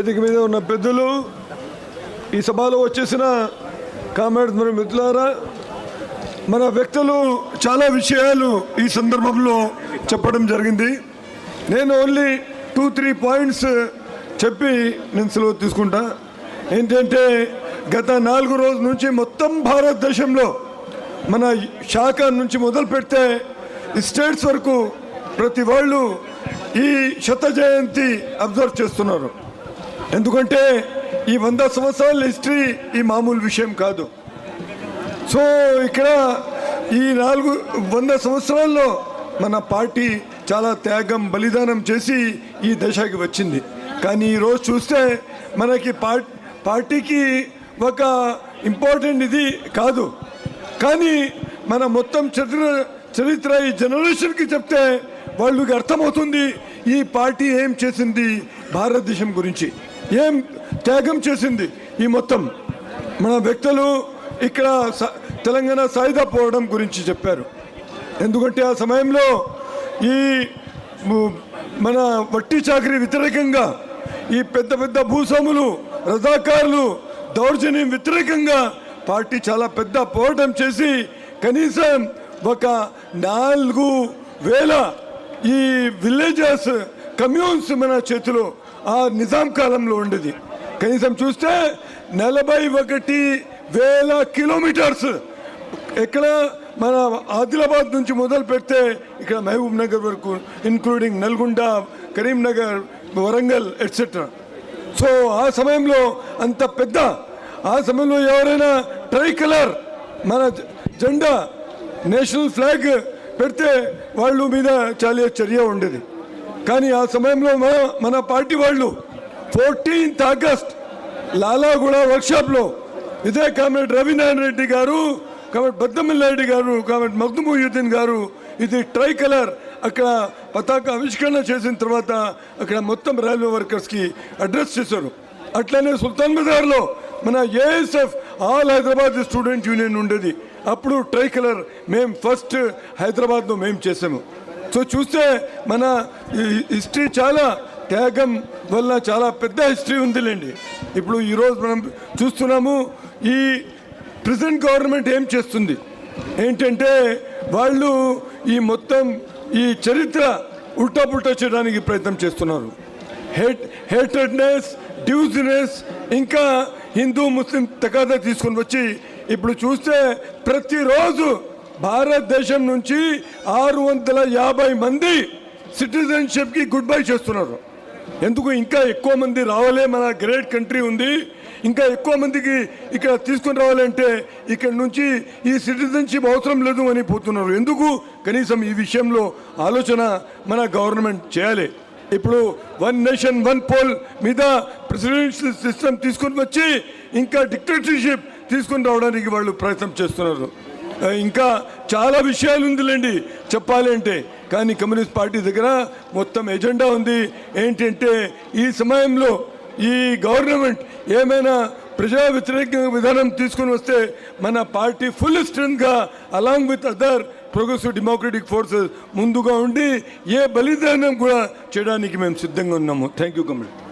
వేదిక మీద ఉన్న పెద్దలు ఈ సభలో వచ్చేసిన కామ్రేడ్ మరి మిత్రులారా మన వ్యక్తులు చాలా విషయాలు ఈ సందర్భంలో చెప్పడం జరిగింది. నేను ఓన్లీ టూ త్రీ పాయింట్స్ చెప్పి నేను సెలవు తీసుకుంటా. ఏంటంటే గత నాలుగు రోజుల నుంచి మొత్తం భారతదేశంలో మన శాఖ నుంచి మొదలు పెడితే స్టేట్స్ వరకు ప్రతి వాళ్ళు ఈ శత జయంతి అబ్జర్వ్ చేస్తున్నారు. ఎందుకంటే ఈ వంద సంవత్సరాల హిస్టరీ ఈ మామూలు విషయం కాదు. సో ఇక్కడ ఈ నాలుగు వంద సంవత్సరాల్లో మన పార్టీ చాలా త్యాగం బలిదానం చేసి ఈ దశకి వచ్చింది. కానీ ఈరోజు చూస్తే మనకి పార్- పార్టీకి ఒక ఇంపార్టెంట్ ఇది కాదు. కానీ మన మొత్తం చరిత్ర చరిత్ర ఈ జనరేషన్కి చెప్తే వాళ్ళకి అర్థమవుతుంది ఈ పార్టీ ఏం చేసింది భారతదేశం గురించి. ఏం త్యాగం చేసింది ఈ మొత్తం? మన వ్యక్తులు ఇక్కడ స- తెలంగాణ సాయుధ పోవడం గురించి చెప్పారు. ఎందుకంటే ఆ సమయంలో ఈ మన వట్టి చాకరీ వ్యతిరేకంగా ఈ పెద్ద పెద్ద భూస్వాములు రజాకారులు దౌర్జన్యం వ్యతిరేకంగా పార్టీ చాలా పెద్ద పోరాటం చేసి కనీసం ఒక నాలుగు వేల ఈ విలేజెస్ కమ్యూన్స్ మన చేతిలో ఆ నిజాం కాలంలో ఉండేది. కనీసం చూస్తే నలభై ఒకటి వేల కిలోమీటర్స్ ఎక్కడ మన ఆదిలాబాద్ నుంచి మొదలు పెడితే ఇక్కడ మహబూబ్ నగర్ వరకు including Nalgonda Karimnagar Warangal etcetera so ఆ సమయంలో అంత పెద్ద ఆ సమయంలో ఎవరైనా ట్రై కలర్ మన జెండా నేషనల్ ఫ్లాగ్ పెడితే వాళ్ళు మీద చాలా చర్య ఉండేది. కానీ ఆ సమయంలో మన మన పార్టీ వాళ్ళు ఫోర్టీన్త్ ఆగస్ట్ లాలాగూడ వర్క్షాప్లో ఇదే కామ్రేడ్ రవీనారాయణ రెడ్డి గారు కామెడ్ బద్దమిల్ రెడ్డి గారు కామెడ్ మగ్దుముయుద్దీన్ గారు ఇది ట్రై కలర్. అక్కడ పతాక ఆవిష్కరణ చేసిన తర్వాత అక్కడ మొత్తం రైల్వే వర్కర్స్కి అడ్రస్ చేశారు. అట్లనే సుల్తాన్ బజార్లో మన ASF all Hyderabad student union ఉండేది. అప్పుడు ట్రై కలర్ మేము ఫస్ట్ హైదరాబాద్లో మేము చేసాము సో చూస్తే మన హిస్టరీ చాలా త్యాగం వల్ల చాలా పెద్ద హిస్టరీ ఉందిలేండి. ఇప్పుడు ఈరోజు మనం చూస్తున్నాము ఈ ప్రజెంట్ గవర్నమెంట్ ఏం చేస్తుంది? ఏంటంటే వాళ్ళు ఈ మొత్తం ఈ చరిత్ర ఉల్టా పుల్టా చేయడానికి ప్రయత్నం చేస్తున్నారు. హేట్ హేటెడ్నెస్ డ్యూజినెస్ ఇంకా హిందూ ముస్లిం తగాదా తీసుకొని వచ్చి ఇప్పుడు చూస్తే ప్రతిరోజు భారతదేశం నుంచి ఆరు వందల యాభై మంది సిటిజన్షిప్కి గుడ్ బై చేస్తున్నారు. ఎందుకు ఇంకా ఎక్కువ మంది రావాలే? మన గ్రేట్ కంట్రీ ఉంది. ఇంకా ఎక్కువ మందికి ఇక్కడ తీసుకొని రావాలంటే ఇక్కడ నుంచి ఈ సిటిజన్షిప్ అవసరం లేదు అని పోతున్నారు. ఎందుకు? కనీసం ఈ విషయంలో ఆలోచన మన గవర్నమెంట్ చేయాలి. ఇప్పుడు వన్ నేషన్ వన్ పోల్ మీద ప్రెసిడెన్షియల్ సిస్టమ్ తీసుకొని వచ్చి ఇంకా డిక్టేటర్షిప్ తీసుకొని రావడానికి వాళ్ళు ప్రయత్నం చేస్తున్నారు. ఇంకా చాలా విషయాలు ఉందిలేండి చెప్పాలి అంటే కానీ కమ్యూనిస్ట్ పార్టీ దగ్గర మొత్తం ఎజెండా ఉంది. ఏంటంటే ఈ సమయంలో ఈ గవర్నమెంట్ ఏమైనా ప్రజా వ్యతిరేక విధానం తీసుకొని వస్తే మన party full స్ట్రెంగ్గా along with other progressive democratic forces ముందుగా ఉండి ఏ బలిదానం కూడా చేయడానికి మేము సిద్ధంగా ఉన్నాము. Thank you committee